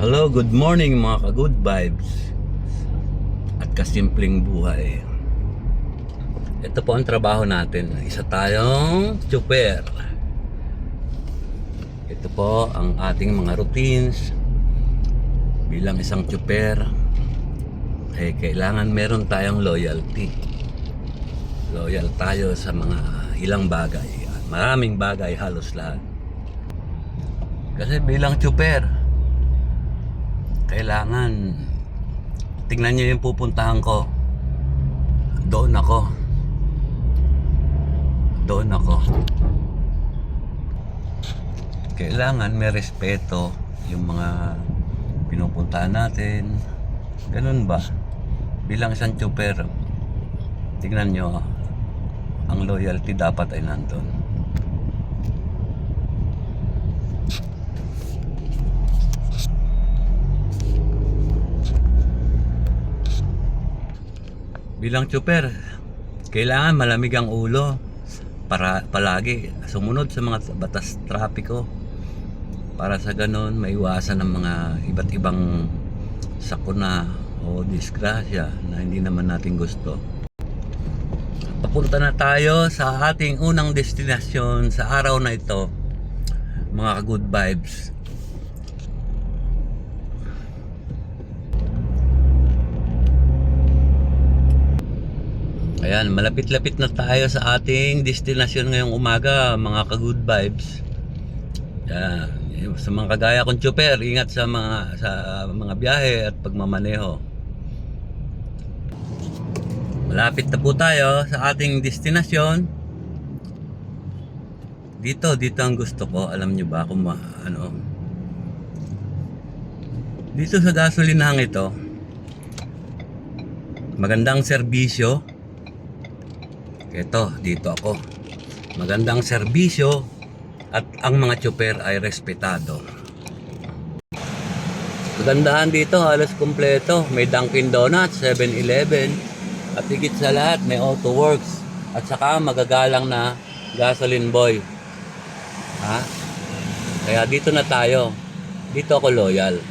Hello, good morning mga ka-good vibes at kasimpleng buhay. Ito po ang trabaho natin. Isa tayong chuper. Ito po ang ating mga routines bilang isang chuper. Eh, kailangan meron tayong loyalty. Loyal tayo sa mga ilang bagay. Maraming bagay, halos lahat. Kasi bilang chuper, kailangan. Tingnan nyo yung pupuntahan ko. Doon ako. Doon ako. Kailangan may respeto yung mga pinupuntahan natin. Ganun ba? Bilang isang chuper tingnan nyo ang loyalty dapat ay nandun bilang chuper, kailangan malamig ang ulo para palagi sumunod sa mga batas trapiko para sa ganun maiwasan ng mga iba't ibang sakuna o disgrasya na hindi naman natin gusto. Papunta na tayo sa ating unang destinasyon sa araw na ito. Mga good vibes. Ayan, malapit-lapit na tayo sa ating destinasyon ngayong umaga, mga ka-good vibes. Ayan, sa mga kagaya kong chuper, ingat sa mga sa mga biyahe at pagmamaneho. Malapit na po tayo sa ating destinasyon. Dito, dito ang gusto ko. Alam nyo ba kung ma, ano? Dito sa gasolinahang ito, magandang serbisyo. Ito, dito ako. Magandang serbisyo at ang mga chopper ay respetado. Kagandahan dito, halos kumpleto. May Dunkin Donuts, 7-Eleven, at higit sa lahat, may Auto Works. At saka magagalang na gasoline boy. Ha? Kaya dito na tayo. Dito ako loyal.